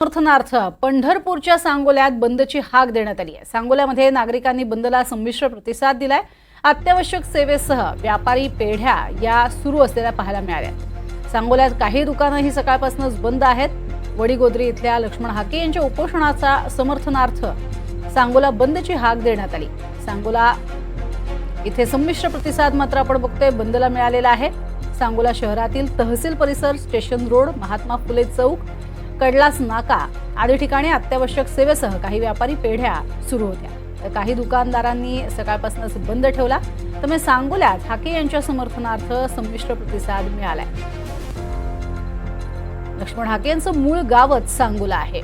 समर्थनार्थ पंढरपूरच्या सांगोल्यात बंदची हाक देण्यात आली आहे. सांगोल्यामध्ये नागरिकांनी बंदला संमिश्र प्रतिसाद दिलाय. अत्यावश्यक सेवेसह व्यापारी पेढ्या या सुरू असलेल्या पाहायला मिळाल्या. सांगोल्यात काही दुकानं ही सकाळपासूनच बंद आहेत. वडीगोद्री इथल्या लक्ष्मण हाके यांच्या उपोषणाचा समर्थनार्थ सांगोला बंदची हाक देण्यात आली. सांगोला इथे संमिश्र प्रतिसाद मात्र आपण बघतोय बंदला मिळालेला आहे. सांगोला शहरातील तहसील परिसर स्टेशन रोड महात्मा फुले चौक कडलास नाका. आदी ठिकाणी अत्यावश्यक सेवेसह काही व्यापारी पेढ्या सुरू होत्या. तर काही दुकानदारांनी सकाळपासूनच बंद ठेवला. त्यामुळे सांगोल्यात हाके यांच्या समर्थनार्थ संमिश्र प्रतिसाद मिळालाय. लक्ष्मण हाके यांचं मूळ गावच सांगोला आहे.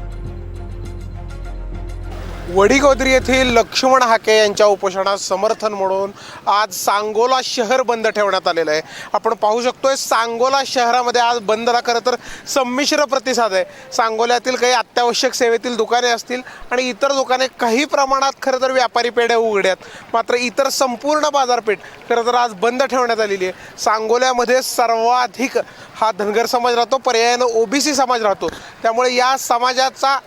वडीगोद्री येथील लक्ष्मण हाके यांच्या उपोषणास समर्थन म्हणून आज सांगोला शहर बंद ठेवण्यात आलेलं आहे. आपण पाहू शकतोय सांगोला शहरामध्ये आज बंदला खरं तर संमिश्र प्रतिसाद आहे. सांगोल्यातील काही अत्यावश्यक सेवेतील दुकाने असतील आणि इतर दुकाने काही प्रमाणात खरं तर व्यापारी पेढ्या उघड्यात. मात्र इतर संपूर्ण बाजारपेठ खरं तर आज बंद ठेवण्यात आलेली आहे. सांगोल्यामध्ये सर्वाधिक हा धनगर समाज राहतो पर्यायानं ओबीसी समाज राहतो. त्यामुळे या समाजाचा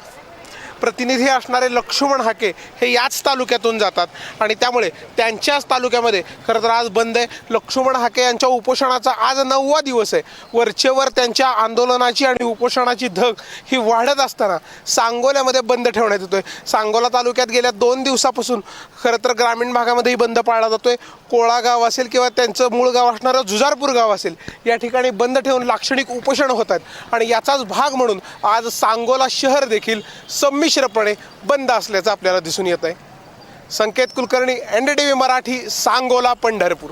प्रतिनिधी असणारे लक्ष्मण हाके हे याच तालुक्यातून जातात. आणि त्यामुळे त्यांच्याच तालुक्यामध्ये खरं तर आज बंद आहे. लक्ष्मण हाके यांच्या उपोषणाचा आज नववा दिवस आहे. वरचेवर त्यांच्या आंदोलनाची आणि उपोषणाची धग ही वाढत असताना सांगोल्यामध्ये बंद ठेवण्यात येतोय. सांगोला तालुक्यात गेल्या दोन दिवसापासून खरं तर ग्रामीण भागामध्येही बंद पाळला जातोय. आहे कोळागाव असेल किंवा त्यांचं मूळ गाव असणारं जुजारपूर गाव असेल या ठिकाणी बंद ठेवून लाक्षणिक उपोषण होत आहेत. आणि याचाच भाग म्हणून आज सांगोला शहर देखील संमिश्रपणे बंद असल्याचं आपल्याला दिसून येत आहे Sanket Kulkarni N D T V Marathi Sangola Pandharpur.